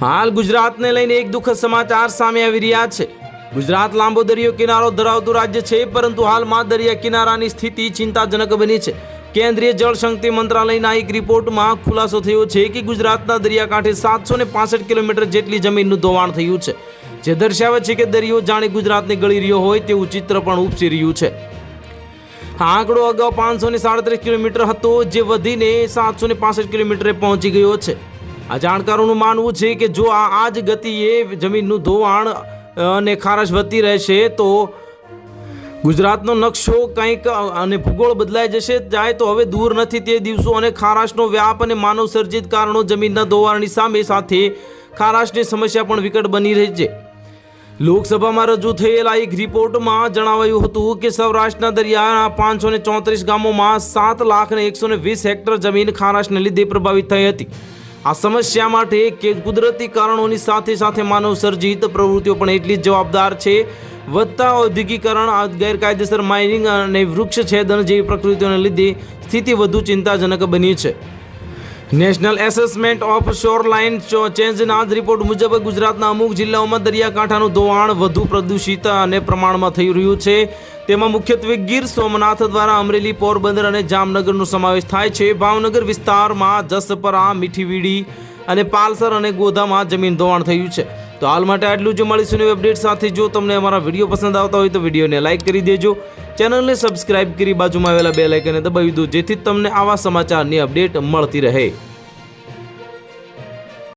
હાલ ગુજરાતને લઈને એક દુઃખદ સમાચાર સામે આવી રહ્યા છે. ગુજરાત લાંબો દરિયો કિનારો ધરાવતું રાજ્ય છે, પરંતુ હાલમાં દરિયા કિનારાની સ્થિતિ ચિંતાજનક બની છે. કેન્દ્રીય જળશક્તિ મંત્રાલયના એક રિપોર્ટમાં ખુલાસો થયો છે કે ગુજરાતના દરિયાકાંઠે સાતસો ને પાસઠ કિલોમીટર જેટલી જમીનનું ધોવાણ થયું છે. જે દર્શાવે છે કે દરિયો જાણે ગુજરાતને ગળી રહ્યો હોય તેવું ચિત્ર પણ ઉપસી રહ્યું છે. આ આંકડો અગાઉ પાંચસો ને સાડત્રીસ કિલોમીટર હતો, જે વધીને સાતસો ને પાસઠ કિલોમીટરે પહોંચી ગયો છે. આ જાણકારોનું માનવું છે કે જો આ આ જ ગતિએ જમીનનું ધોવાણ અને ખારાશ વધતી રહેશે તો ગુજરાતનો નકશો કંઈક અને ભૂગોળ બદલાઈ જશે, જાય તો હવે દૂર નથી તે દિવસો અને ખારાશનો વ્યાપ અને માનવ સર્જિત કારણો જમીનના ધોવાણની સામે સાથે ખારાશની સમસ્યા પણ વિકટ બની રહી છે. લોકસભામાં રજૂ થયેલા એક રિપોર્ટમાં જણાવાયું હતું કે સૌરાષ્ટ્રના દરિયાના પાંચસો ને ચોત્રીસ ગામોમાં સાત લાખ ને એકસો ને વીસ હેક્ટર જમીન ખારાશને લીધે પ્રભાવિત થઈ હતી. આ સમસ્યા માટે કે કુદરતી કારણોની સાથે સાથે માનવ સર્જિત પ્રવૃત્તિઓ પણ એટલી જ જવાબદાર છે. વધતા ઔદ્યોગિકરણ ગેરકાયદેસર માઇનિંગ અને વૃક્ષ છેદન જેવી પ્રકૃતિઓને લીધે સ્થિતિ વધુ ચિંતાજનક બની છે. નેશનલ એસેસમેન્ટ ઓફ શોરલાઇન ચેન્જના રિપોર્ટ મુજબ ગુજરાતના અમુક જિલ્લાઓમાં દરિયાકાંઠાનું ધોવાણ વધુ પ્રદૂષિત અને પ્રમાણમાં થઈ રહ્યું છે. તેમાં મુખ્યત્વે ગીર સોમનાથ દ્વારા અમરેલી પોરબંદર અને જામનગરનો સમાવેશ થાય છે. ભાવનગર વિસ્તારમાં જસપરા, મીઠીવીડી અને પાલસર અને ગોધામાં જમીન ધોવાણ થયું છે. તો હાલ માટે આટલું જ. મળીશું નવી અપડેટ સાથે. જો તમને અમારા વીડિયો પસંદ આવતા હોય તો વિડીયોને લાઇક કરી દેજો. ચેનલને સબસ્ક્રાઇબ કરી બાજુમાં આવેલા બે લાઇકને દબાવી દો, જેથી તમને આવા સમાચારની અપડેટ મળતી રહે.